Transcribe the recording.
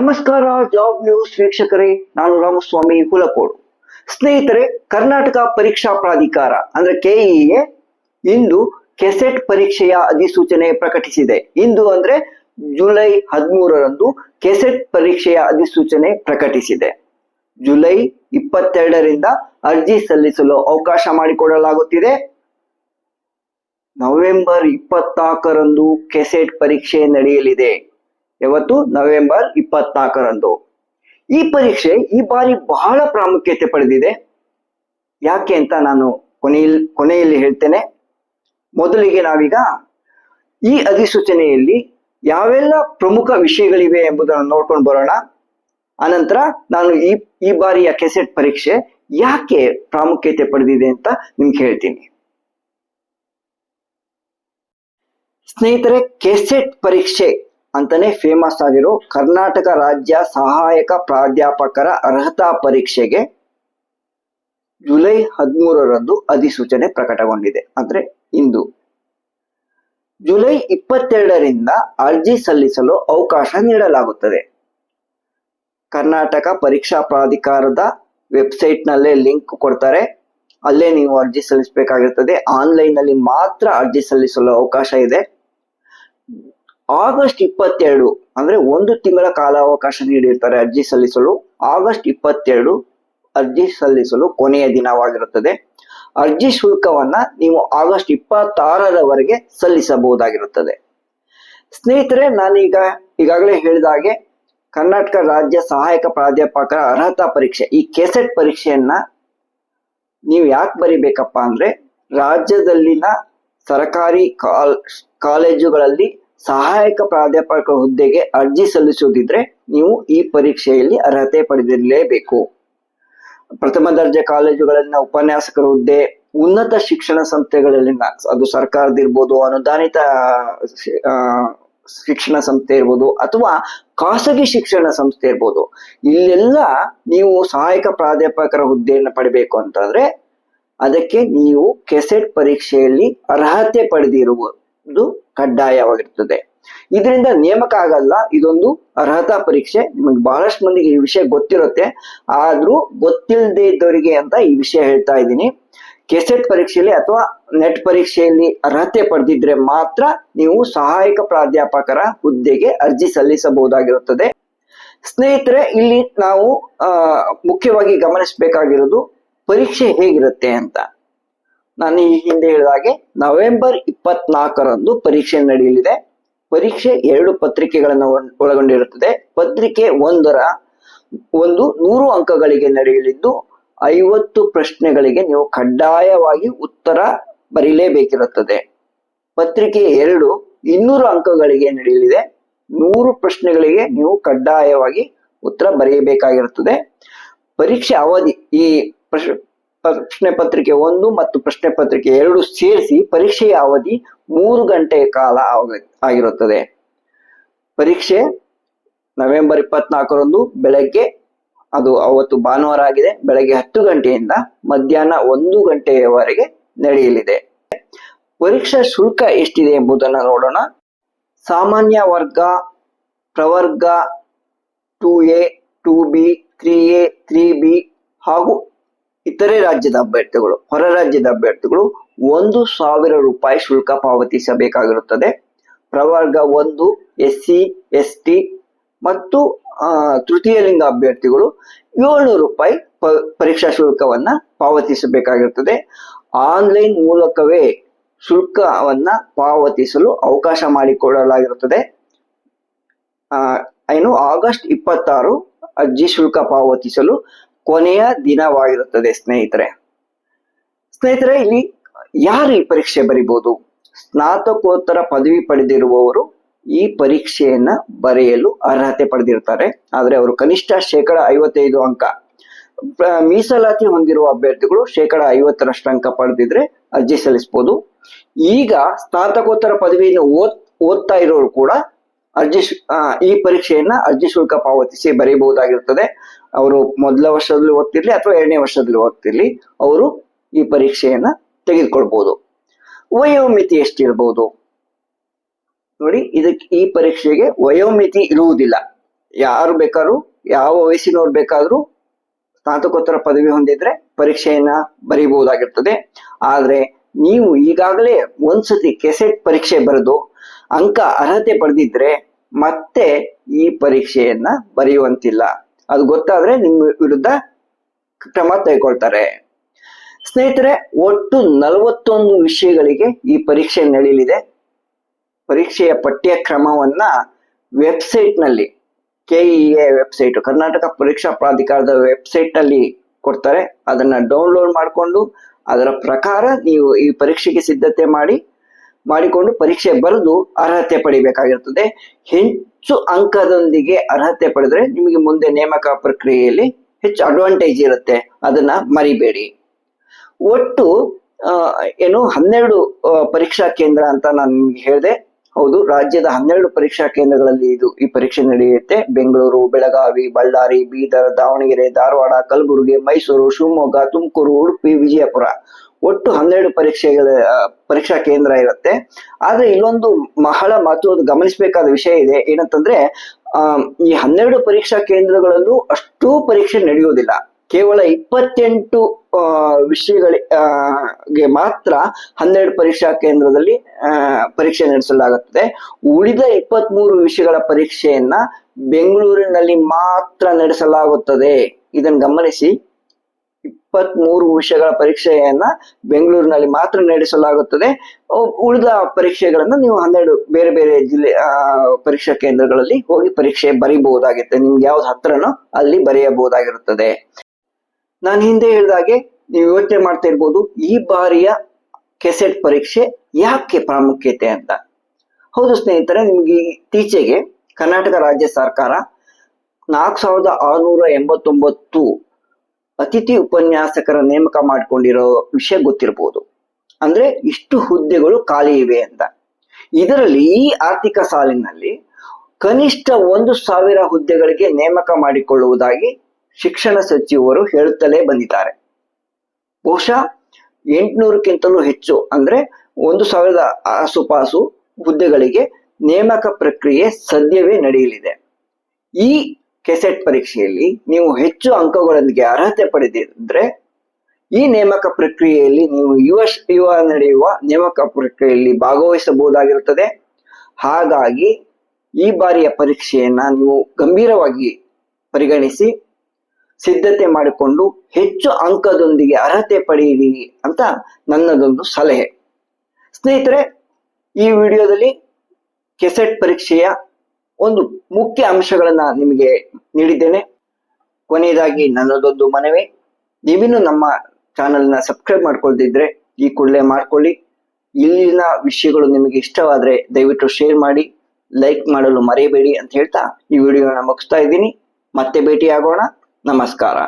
ನಮಸ್ಕಾರ, job news ವೀಕ್ಷಕರೇ, ನಾನು ರಾಮಸ್ವಾಮಿ ಹುಲಕೋಡು. ಸ್ನೇಹಿತರೆ, ಕರ್ನಾಟಕ ಪರೀಕ್ಷಾ ಪ್ರಾಧಿಕಾರ, ಅಂದ್ರೆ ಕೆಇಎ ಇಂದು ಕೆಸೆಟ್ ಪರೀಕ್ಷೆಯ ಅಧಿಸೂಚನೆ ಪ್ರಕಟಿಸಿದೆ. ಇಂದು ಅಂದ್ರೆ ಜುಲೈ ಹದಿಮೂರರಂದು ಕೆಸೆಟ್ ಪರೀಕ್ಷೆಯ ಅಧಿಸೂಚನೆ ಪ್ರಕಟಿಸಿದೆ. ಜುಲೈ ಇಪ್ಪತ್ತೆರಡರಿಂದ ಅರ್ಜಿ ಸಲ್ಲಿಸಲು ಅವಕಾಶ ಮಾಡಿಕೊಡಲಾಗುತ್ತಿದೆ. ನವೆಂಬರ್ ಇಪ್ಪತ್ನಾಲ್ಕರಂದು ಕೆಸೆಟ್ ಪರೀಕ್ಷೆ ನಡೆಯಲಿದೆ. ಯಾವತ್ತು? ನವೆಂಬರ್ ಇಪ್ಪತ್ನಾಲ್ಕರಂದು. ಈ ಪರೀಕ್ಷೆ ಈ ಬಾರಿ ಬಹಳ ಪ್ರಾಮುಖ್ಯತೆ ಪಡೆದಿದೆ. ಯಾಕೆ ಅಂತ ನಾನು ಕೊನೆಯಲ್ಲಿ ಕೊನೆಯಲ್ಲಿ ಹೇಳ್ತೇನೆ. ಮೊದಲಿಗೆ ನಾವೀಗ ಈ ಅಧಿಸೂಚನೆಯಲ್ಲಿ ಯಾವೆಲ್ಲ ಪ್ರಮುಖ ವಿಷಯಗಳಿವೆ ಎಂಬುದನ್ನು ನೋಡ್ಕೊಂಡು ಬರೋಣ. ಅನಂತರ ನಾನು ಈ ಈ ಬಾರಿಯ ಕೆಸೆಟ್ ಪರೀಕ್ಷೆ ಯಾಕೆ ಪ್ರಾಮುಖ್ಯತೆ ಪಡೆದಿದೆ ಅಂತ ನಿಮ್ಗೆ ಹೇಳ್ತೀನಿ. ಸ್ನೇಹಿತರೆ, ಕೆಸೆಟ್ ಪರೀಕ್ಷೆ ಅಂತಾನೆ ಫೇಮಸ್ ಆಗಿರೋ ಕರ್ನಾಟಕ ರಾಜ್ಯ ಸಹಾಯಕ ಪ್ರಾಧ್ಯಾಪಕರ ಅರ್ಹತಾ ಪರೀಕ್ಷೆಗೆ ಜುಲೈ ಹದಿಮೂರರಂದು ಅಧಿಸೂಚನೆ ಪ್ರಕಟಗೊಂಡಿದೆ. ಅಂದ್ರೆ ಇಂದು. ಜುಲೈ ಇಪ್ಪತ್ತೆರಡರಿಂದ ಅರ್ಜಿ ಸಲ್ಲಿಸಲು ಅವಕಾಶ ನೀಡಲಾಗುತ್ತದೆ. ಕರ್ನಾಟಕ ಪರೀಕ್ಷಾ ಪ್ರಾಧಿಕಾರದ ವೆಬ್ಸೈಟ್ ನಲ್ಲೇ ಲಿಂಕ್ ಕೊಡ್ತಾರೆ. ಅಲ್ಲೇ ನೀವು ಅರ್ಜಿ ಸಲ್ಲಿಸಬೇಕಾಗಿರ್ತದೆ. ಆನ್ಲೈನ್ನಲ್ಲಿ ಮಾತ್ರ ಅರ್ಜಿ ಸಲ್ಲಿಸಲು ಅವಕಾಶ ಇದೆ. ಆಗಸ್ಟ್ ಇಪ್ಪತ್ತೆರಡು ಅಂದ್ರೆ ಒಂದು ತಿಂಗಳ ಕಾಲಾವಕಾಶ ನೀಡಿರ್ತಾರೆ ಅರ್ಜಿ ಸಲ್ಲಿಸಲು. ಆಗಸ್ಟ್ ಇಪ್ಪತ್ತೆರಡು ಅರ್ಜಿ ಸಲ್ಲಿಸಲು ಕೊನೆಯ ದಿನವಾಗಿರುತ್ತದೆ. ಅರ್ಜಿ ಶುಲ್ಕವನ್ನ ನೀವು ಆಗಸ್ಟ್ ಇಪ್ಪತ್ತಾರರವರೆಗೆ ಸಲ್ಲಿಸಬಹುದಾಗಿರುತ್ತದೆ. ಸ್ನೇಹಿತರೆ, ನಾನೀಗ ಈಗಾಗಲೇ ಹೇಳಿದ ಹಾಗೆ ಕರ್ನಾಟಕ ರಾಜ್ಯ ಸಹಾಯಕ ಪ್ರಾಧ್ಯಾಪಕರ ಅರ್ಹತಾ ಪರೀಕ್ಷೆ, ಈ ಕೆಸೆಟ್ ಪರೀಕ್ಷೆಯನ್ನ ನೀವು ಯಾಕೆ ಬರಿಬೇಕಪ್ಪ ಅಂದ್ರೆ ರಾಜ್ಯದಲ್ಲಿನ ಸರ್ಕಾರಿ ಕಾಲ್, ಕಾಲೇಜುಗಳಲ್ಲಿ ಸಹಾಯಕ ಪ್ರಾಧ್ಯಾಪಕ ಹುದ್ದೆಗೆ ಅರ್ಜಿ ಸಲ್ಲಿಸುವುದಿದ್ರೆ ನೀವು ಈ ಪರೀಕ್ಷೆಯಲ್ಲಿ ಅರ್ಹತೆ ಪಡೆದಿರಲೇಬೇಕು. ಪ್ರಥಮ ದರ್ಜೆ ಕಾಲೇಜುಗಳಲ್ಲಿನ ಉಪನ್ಯಾಸಕರ ಹುದ್ದೆ, ಉನ್ನತ ಶಿಕ್ಷಣ ಸಂಸ್ಥೆಗಳಲ್ಲಿನ ಅದು ಸರ್ಕಾರದಿರ್ಬೋದು ಅನುದಾನಿತ ಶಿಕ್ಷಣ ಸಂಸ್ಥೆ ಇರ್ಬೋದು, ಅಥವಾ ಖಾಸಗಿ ಶಿಕ್ಷಣ ಸಂಸ್ಥೆ ಇರ್ಬೋದು, ಇಲ್ಲೆಲ್ಲ ನೀವು ಸಹಾಯಕ ಪ್ರಾಧ್ಯಾಪಕರ ಹುದ್ದೆಯನ್ನು ಪಡಿಬೇಕು ಅಂತಂದ್ರೆ ಅದಕ್ಕೆ ನೀವು ಕೆಸೆಟ್ ಪರೀಕ್ಷೆಯಲ್ಲಿ ಅರ್ಹತೆ ಪಡೆದಿರುವುದು ಕಡ್ಡಾಯವಾಗಿರ್ತದೆ. ಇದರಿಂದ ನೇಮಕ ಆಗಲ್ಲ ಇದೊಂದು ಅರ್ಹತಾ ಪರೀಕ್ಷೆ. ನಿಮಗೆ ಬಹಳಷ್ಟು ಮಂದಿಗೆ ಈ ವಿಷಯ ಗೊತ್ತಿರುತ್ತೆ. ಆದ್ರೂ ಗೊತ್ತಿಲ್ಲದೆ ಇದ್ದವರಿಗೆ ಅಂತ ಈ ವಿಷಯ ಹೇಳ್ತಾ ಇದ್ದೀನಿ. ಕೆಸೆಟ್ ಪರೀಕ್ಷೆಯಲ್ಲಿ ಅಥವಾ ನೆಟ್ ಪರೀಕ್ಷೆಯಲ್ಲಿ ಅರ್ಹತೆ ಪಡೆದಿದ್ರೆ ಮಾತ್ರ ನೀವು ಸಹಾಯಕ ಪ್ರಾಧ್ಯಾಪಕರ ಹುದ್ದೆಗೆ ಅರ್ಜಿ ಸಲ್ಲಿಸಬಹುದಾಗಿರುತ್ತದೆ. ಸ್ನೇಹಿತರೆ, ಇಲ್ಲಿ ನಾವು ಮುಖ್ಯವಾಗಿ ಗಮನಿಸಬೇಕಾಗಿರೋದು ಪರೀಕ್ಷೆ ಹೇಗಿರುತ್ತೆ ಅಂತ. ನಾನು ಈ ಹಿಂದೆ ಹೇಳಿದ ಹಾಗೆ ನವೆಂಬರ್ ಇಪ್ಪತ್ನಾಲ್ಕರಂದು ಪರೀಕ್ಷೆ ನಡೆಯಲಿದೆ. ಪರೀಕ್ಷೆ ಎರಡು ಪತ್ರಿಕೆಗಳನ್ನು ಒಳಗೊಂಡಿರುತ್ತದೆ. ಪತ್ರಿಕೆ ಒಂದರ ಒಂದು ನೂರು ಅಂಕಗಳಿಗೆ ನಡೆಯಲಿದ್ದು, ಐವತ್ತು ಪ್ರಶ್ನೆಗಳಿಗೆ ನೀವು ಕಡ್ಡಾಯವಾಗಿ ಉತ್ತರ ಬರೀಲೇಬೇಕಿರುತ್ತದೆ. ಪತ್ರಿಕೆ ಎರಡು ಇನ್ನೂರು ಅಂಕಗಳಿಗೆ ನಡೆಯಲಿದೆ. ನೂರು ಪ್ರಶ್ನೆಗಳಿಗೆ ನೀವು ಕಡ್ಡಾಯವಾಗಿ ಉತ್ತರ ಬರೆಯಬೇಕಾಗಿರುತ್ತದೆ ಪರೀಕ್ಷೆ ಅವಧಿ ಈ ಪ್ರಶ್ನೆ ಪತ್ರಿಕೆ ಒಂದು ಮತ್ತು ಪ್ರಶ್ನೆ ಪತ್ರಿಕೆ ಎರಡು ಸೇರಿಸಿ ಪರೀಕ್ಷೆಯ ಅವಧಿ ಮೂರು ಗಂಟೆಯ ಕಾಲ ಆಗ- ಆಗಿರುತ್ತದೆ. ಪರೀಕ್ಷೆ ನವೆಂಬರ್ ಇಪ್ಪತ್ನಾಲ್ಕರಂದು ಬೆಳಗ್ಗೆ, ಅದು ಅವತ್ತು ಭಾನುವಾರ ಆಗಿದೆ, ಬೆಳಗ್ಗೆ ಹತ್ತು ಗಂಟೆಯಿಂದ ಮಧ್ಯಾಹ್ನ ಒಂದು ಗಂಟೆಯವರೆಗೆ ನಡೆಯಲಿದೆ. ಪರೀಕ್ಷಾ ಶುಲ್ಕ ಎಷ್ಟಿದೆ ಎಂಬುದನ್ನು ನೋಡೋಣ. ಸಾಮಾನ್ಯ ವರ್ಗ, ಪ್ರವರ್ಗ, two A, two B, three A, three B ಹಾಗೂ ಇತರೆ ರಾಜ್ಯದ ಅಭ್ಯರ್ಥಿಗಳು, ಹೊರ ರಾಜ್ಯದ ಅಭ್ಯರ್ಥಿಗಳು ಒಂದು ಸಾವಿರ ರೂಪಾಯಿ ಶುಲ್ಕ ಪಾವತಿಸಬೇಕಾಗಿರುತ್ತದೆ. ಪ್ರವರ್ಗ ಒಂದು ಎಸ್ ಸಿ ಎಸ್ ಟಿ ಮತ್ತು ತೃತೀಯ ಲಿಂಗ ಅಭ್ಯರ್ಥಿಗಳು ಏಳ್ನೂರು ರೂಪಾಯಿ ಪರೀಕ್ಷಾ ಶುಲ್ಕವನ್ನ ಪಾವತಿಸಬೇಕಾಗಿರುತ್ತದೆ. ಆನ್ಲೈನ್ ಮೂಲಕವೇ ಶುಲ್ಕವನ್ನ ಪಾವತಿಸಲು ಅವಕಾಶ ಮಾಡಿಕೊಡಲಾಗಿರುತ್ತದೆ. ಏನು ಆಗಸ್ಟ್ ಇಪ್ಪತ್ತಾರು ಅರ್ಜಿ ಶುಲ್ಕ ಪಾವತಿಸಲು ಕೊನೆಯ ದಿನವಾಗಿರುತ್ತದೆ, ಸ್ನೇಹಿತರೆ. ಸ್ನೇಹಿತರೆ, ಇಲ್ಲಿ ಯಾರು ಈ ಪರೀಕ್ಷೆ ಬರಿಬಹುದು ಸ್ನಾತಕೋತ್ತರ ಪದವಿ ಪಡೆದಿರುವವರು ಈ ಪರೀಕ್ಷೆಯನ್ನ ಬರೆಯಲು ಅರ್ಹತೆ ಪಡೆದಿರ್ತಾರೆ. ಆದ್ರೆ ಅವರು ಕನಿಷ್ಠ ಶೇಕಡ ಐವತ್ತೈದು ಅಂಕ. ಮೀಸಲಾತಿ ಹೊಂದಿರುವ ಅಭ್ಯರ್ಥಿಗಳು ಶೇಕಡ ಐವತ್ತರಷ್ಟು ಅಂಕ ಪಡೆದಿದ್ರೆ ಅರ್ಜಿ ಸಲ್ಲಿಸಬಹುದು ಈಗ ಸ್ನಾತಕೋತ್ತರ ಪದವಿಯನ್ನು ಓದ್, ಓದ್ತಾ ಇರೋರು ಕೂಡ ಅರ್ಜಿ ಈ ಪರೀಕ್ಷೆಯನ್ನ ಅರ್ಜಿ ಶುಲ್ಕ ಪಾವತಿಸಿ ಬರೆಯಬಹುದಾಗಿರುತ್ತದೆ ಅವರು ಮೊದಲ ವರ್ಷದಲ್ಲಿ ಓದ್ತಿರ್ಲಿ ಅಥವಾ ಎರಡನೇ ವರ್ಷದಲ್ಲಿ ಓದ್ತಿರ್ಲಿ, ಅವರು ಈ ಪರೀಕ್ಷೆಯನ್ನ ತೆಗೆದುಕೊಳ್ಬಹುದು ವಯೋಮಿತಿ ಎಷ್ಟಿರಬಹುದು ನೋಡಿ ಇದಕ್ಕೆ ಈ ಪರೀಕ್ಷೆಗೆ ವಯೋಮಿತಿ ಇರುವುದಿಲ್ಲ. ಯಾರು ಬೇಕಾದ್ರೂ, ಯಾವ ವಯಸ್ಸಿನವ್ರು ಬೇಕಾದ್ರೂ ಸ್ನಾತಕೋತ್ತರ ಪದವಿ ಹೊಂದಿದ್ರೆ ಪರೀಕ್ಷೆಯನ್ನ ಬರೀಬಹುದಾಗಿರ್ತದೆ. ಆದ್ರೆ, ನೀವು ಈಗಾಗಲೇ ಒಂದ್ಸತಿ ಕೆಸೆಟ್ ಪರೀಕ್ಷೆ ಬರೆದು ಅಂಕ ಅರ್ಹತೆ ಪಡೆದಿದ್ರೆ ಮತ್ತೆ ಈ ಪರೀಕ್ಷೆಯನ್ನ ಬರೆಯುವಂತಿಲ್ಲ. ಅದು ಗೊತ್ತಾದ್ರೆ ನಿಮ್ಮ ವಿರುದ್ಧ ಕ್ರಮ ತೆಗೆದುಕೊಳ್ತಾರೆ. ಸ್ನೇಹಿತರೆ, ಒಟ್ಟು ನಲವತ್ತೊಂದು ವಿಷಯಗಳಿಗೆ ಈ ಪರೀಕ್ಷೆ ನಡೆಯಲಿದೆ ಪರೀಕ್ಷೆಯ ಪಠ್ಯಕ್ರಮವನ್ನ ವೆಬ್ಸೈಟ್ನಲ್ಲಿ ಕೆಇಎ ವೆಬ್ಸೈಟ್, ಕರ್ನಾಟಕ ಪರೀಕ್ಷಾ ಪ್ರಾಧಿಕಾರದ ವೆಬ್ಸೈಟ್ನಲ್ಲಿ ಕೊಡ್ತಾರೆ. ಅದನ್ನ ಡೌನ್ಲೋಡ್ ಮಾಡಿಕೊಂಡು ಅದರ ಪ್ರಕಾರ ನೀವು ಈ ಪರೀಕ್ಷೆಗೆ ಸಿದ್ಧತೆ ಮಾಡಿ ಮಾಡಿಕೊಂಡು ಪರೀಕ್ಷೆ ಬರೆದು ಅರ್ಹತೆ ಪಡಿಬೇಕಾಗಿರ್ತದೆ ಹೆಚ್ಚು ಅಂಕದೊಂದಿಗೆ ಅರ್ಹತೆ ಪಡೆದ್ರೆ ನಿಮಗೆ ಮುಂದೆ ನೇಮಕ ಪ್ರಕ್ರಿಯೆಯಲ್ಲಿ ಹೆಚ್ಚು ಅಡ್ವಾಂಟೇಜ್ ಇರುತ್ತೆ. ಅದನ್ನ ಮರಿಬೇಡಿ. ಒಟ್ಟು ಏನು ಹನ್ನೆರಡು ಪರೀಕ್ಷಾ ಕೇಂದ್ರ ಅಂತ ನಾನು ನಿಮ್ಗೆ ಹೇಳಿದೆ. ಹೌದು, ರಾಜ್ಯದ ಹನ್ನೆರಡು ಪರೀಕ್ಷಾ ಕೇಂದ್ರಗಳಲ್ಲಿ ಇದು ಈ ಪರೀಕ್ಷೆ ನಡೆಯುತ್ತೆ. ಬೆಂಗಳೂರು, ಬೆಳಗಾವಿ, ಬಳ್ಳಾರಿ, ಬೀದರ್, ದಾವಣಗೆರೆ, ಧಾರವಾಡ, ಕಲಬುರಗಿ, ಮೈಸೂರು, ಶಿವಮೊಗ್ಗ, ತುಮಕೂರು, ಉಡುಪಿ, ವಿಜಯಪುರ. ಒಟ್ಟು ಹನ್ನೆರಡು ಪರೀಕ್ಷೆಗಳ ಪರೀಕ್ಷಾ ಕೇಂದ್ರ ಇರುತ್ತೆ. ಆದ್ರೆ ಇಲ್ಲೊಂದು ಬಹಳ ಮಹತ್ವದ, ಗಮನಿಸಬೇಕಾದ ವಿಷಯ ಇದೆ, ಏನಂತಂದ್ರೆ ಈ ಹನ್ನೆರಡು ಪರೀಕ್ಷಾ ಕೇಂದ್ರಗಳಲ್ಲೂ ಅಷ್ಟೂ ಪರೀಕ್ಷೆ ನಡೆಯುವುದಿಲ್ಲ. ಕೇವಲ ಇಪ್ಪತ್ತೆಂಟು ವಿಷಯಗಳಿಗೆ ಮಾತ್ರ ಹನ್ನೆರಡು ಪರೀಕ್ಷಾ ಕೇಂದ್ರದಲ್ಲಿ ಪರೀಕ್ಷೆ ನಡೆಸಲಾಗುತ್ತದೆ. ಉಳಿದ ಇಪ್ಪತ್ಮೂರು ವಿಷಯಗಳ ಪರೀಕ್ಷೆಯನ್ನ ಬೆಂಗಳೂರಿನಲ್ಲಿ ಮಾತ್ರ ನಡೆಸಲಾಗುತ್ತದೆ. ಇದನ್ನು ಗಮನಿಸಿ. ಇಪ್ಪತ್ಮೂರು ವಿಷಯಗಳ ಪರೀಕ್ಷೆಯನ್ನ ಬೆಂಗಳೂರಿನಲ್ಲಿ ಮಾತ್ರ ನಡೆಸಲಾಗುತ್ತದೆ. ಉಳಿದ ಪರೀಕ್ಷೆಗಳನ್ನ ನೀವು ಹನ್ನೆರಡು ಬೇರೆ ಬೇರೆ ಜಿಲ್ಲೆ ಪರೀಕ್ಷಾ ಕೇಂದ್ರಗಳಲ್ಲಿ ಹೋಗಿ ಪರೀಕ್ಷೆ ಬರೀಬಹುದಾಗಿರುತ್ತೆ ನಿಮ್ಗೆ ಯಾವ್ದು ಹತ್ರನೋ ಅಲ್ಲಿ ಬರೆಯಬಹುದಾಗಿರುತ್ತದೆ. ನಾನು ಹಿಂದೆ ಹೇಳಿದಾಗೆ ನೀವು ಯೋಚನೆ ಮಾಡ್ತಾ ಇರ್ಬೋದು, ಈ ಬಾರಿಯ ಕೆಸೆಟ್ ಪರೀಕ್ಷೆ ಯಾಕೆ ಪ್ರಾಮುಖ್ಯತೆ ಅಂತ. ಹೌದು ಸ್ನೇಹಿತರೆ, ನಿಮ್ಗೆ ಇತ್ತೀಚೆಗೆ ಕರ್ನಾಟಕ ರಾಜ್ಯ ಸರ್ಕಾರ ನಾಲ್ಕು ಸಾವಿರದ ಆರುನೂರ ಎಂಬತ್ತೊಂಬತ್ತು ಅತಿಥಿ ಉಪನ್ಯಾಸಕರ ನೇಮಕ ಮಾಡಿಕೊಂಡಿರೋ ವಿಷಯ ಗೊತ್ತಿರಬಹುದು ಅಂದ್ರೆ ಇಷ್ಟು ಹುದ್ದೆಗಳು ಖಾಲಿ ಇವೆ ಅಂತ. ಇದರಲ್ಲಿ ಈ ಆರ್ಥಿಕ ಸಾಲಿನಲ್ಲಿ ಕನಿಷ್ಠ ಒಂದು ಸಾವಿರ ಹುದ್ದೆಗಳಿಗೆ ನೇಮಕ ಮಾಡಿಕೊಳ್ಳುವುದಾಗಿ ಶಿಕ್ಷಣ ಸಚಿವರು ಹೇಳುತ್ತಲೇ ಬಂದಿದ್ದಾರೆ. ಬಹುಶಃ ಎಂಟುನೂರಕ್ಕಿಂತಲೂ ಹೆಚ್ಚು, ಅಂದ್ರೆ ಒಂದು ಸಾವಿರದ ಆಸುಪಾಸು ಹುದ್ದೆಗಳಿಗೆ ನೇಮಕ ಪ್ರಕ್ರಿಯೆ ಸದ್ಯವೇ ನಡೆಯಲಿದೆ. ಈ ಕೆಸೆಟ್ ಪರೀಕ್ಷೆಯಲ್ಲಿ ನೀವು ಹೆಚ್ಚು ಅಂಕಗಳೊಂದಿಗೆ ಅರ್ಹತೆ ಪಡೆದಿದ್ರೆ ಈ ನೇಮಕ ಪ್ರಕ್ರಿಯೆಯಲ್ಲಿ ನೀವು ಯುವ ಯುವ ನಡೆಯುವ ನೇಮಕ ಪ್ರಕ್ರಿಯೆಯಲ್ಲಿ ಭಾಗವಹಿಸಬಹುದಾಗಿರುತ್ತದೆ. ಹಾಗಾಗಿ ಈ ಬಾರಿಯ ಪರೀಕ್ಷೆಯನ್ನ ನೀವು ಗಂಭೀರವಾಗಿ ಪರಿಗಣಿಸಿ, ಸಿದ್ಧತೆ ಮಾಡಿಕೊಂಡು ಹೆಚ್ಚು ಅಂಕದೊಂದಿಗೆ ಅರ್ಹತೆ ಪಡೆಯಿರಿ ಅಂತ ನನ್ನದೊಂದು ಸಲಹೆ. ಸ್ನೇಹಿತರೆ, ಈ ವಿಡಿಯೋದಲ್ಲಿ ಕೆಸೆಟ್ ಪರೀಕ್ಷೆಯ ಒಂದು ಮುಖ್ಯ ಅಂಶಗಳನ್ನ ನಿಮಗೆ ನೀಡಿದ್ದೇನೆ. ಕೊನೆಯದಾಗಿ ನನ್ನದೊಂದು ಮನವಿ. ನೀವಿನ್ನು ನಮ್ಮ ಚಾನೆಲ್ನ ಸಬ್ಸ್ಕ್ರೈಬ್ ಮಾಡ್ಕೊಳ್ತಿದ್ರೆ ಈ ಕೂಡಲೇ ಮಾಡ್ಕೊಳ್ಳಿ. ಇಲ್ಲಿನ ವಿಷಯಗಳು ನಿಮಗೆ ಇಷ್ಟವಾದ್ರೆ ದಯವಿಟ್ಟು ಶೇರ್ ಮಾಡಿ, ಲೈಕ್ ಮಾಡಲು ಮರೆಯಬೇಡಿ ಅಂತ ಹೇಳ್ತಾ ಈ ವಿಡಿಯೋನ ಮುಗಿಸ್ತಾ ಇದ್ದೀನಿ. ಮತ್ತೆ ಭೇಟಿಯಾಗೋಣ. ನಮಸ್ಕಾರ.